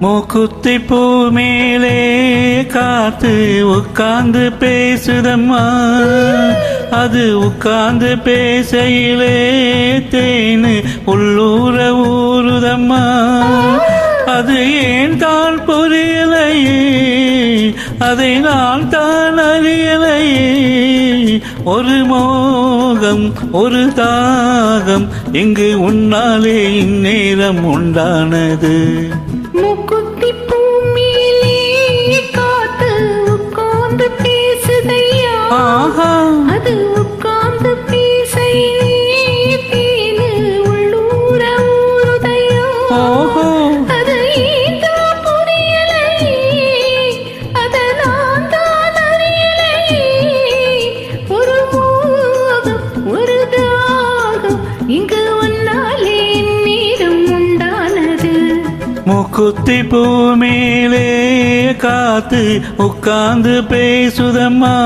மூக்குத்தி பூ மேலே காத்து உட்கார்ந்து பேசுதம்மா. அது உட்கார்ந்து பேசையிலே தேனு உள்ளூர ஊறுதம்மா அது ஏன் தான் புரியலையே? அதை நான் தான் அறியலையே. ஒரு மோகம் ஒரு தாகம் இங்கு உன்னாலே இந்நேரம் உண்டானது. மூக்குத்தி முக்குத்தி பூமியிலே காத்து உட்கார்ந்து பேசுதம்மா.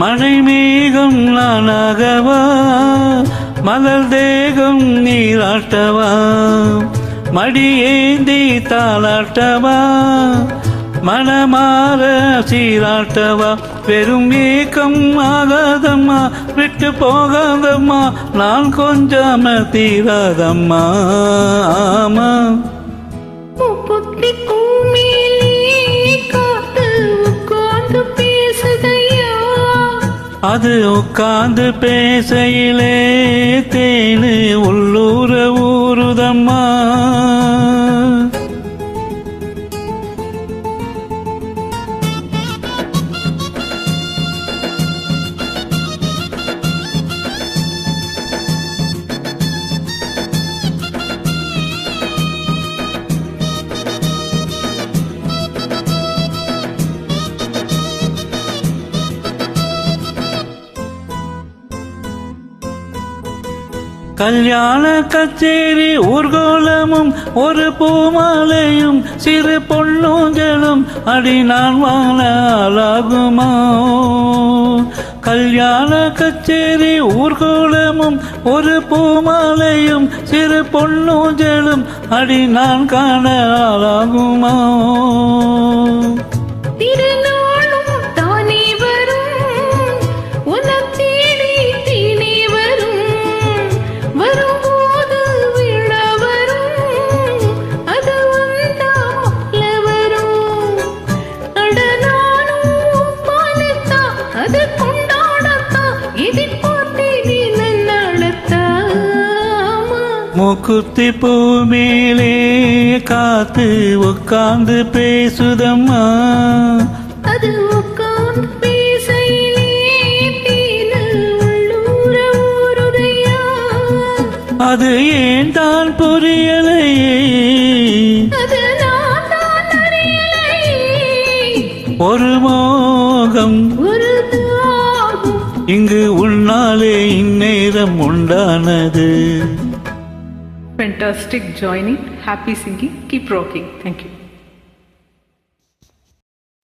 மழை மேகம் நானாகவா மலர் தேகம் நீராட்டவா மடியேந்தி தாளாட்டவா? மனமாற சீராட்டவா? வெறும் ஏக்கம் ஆகாதம்மா விட்டு போகாதம்மா நான் கொஞ்சம தீராதம்மா. ஆமா. அது உட்காந்து பேசையிலே தேனு உள்ளூர ஊருதம்மா. கல்யாண கச்சேரி ஊர்கோலமும் ஒரு பூமாலையும் சிறு பொன்னூஞ்சலும் அடி நான் வாழ கல்யாண கச்சேரி ஊர்கோலமும் ஒரு பூமாலையும் சிறு பொன்னூஞ்சலும் அடி நான் காண ஆளாகுமா? மூக்குத்தி பூ மேலே காத்து உட்கார்ந்து பேசுதம்மா. அது உட்கார்ந்து அது ஏன் தான் புரியலையே? ஒரு மோகம் இங்கு உன்னாலே இந்நேரம் உண்டானது. Fantastic joining, happy singing, keep rocking. Thank you.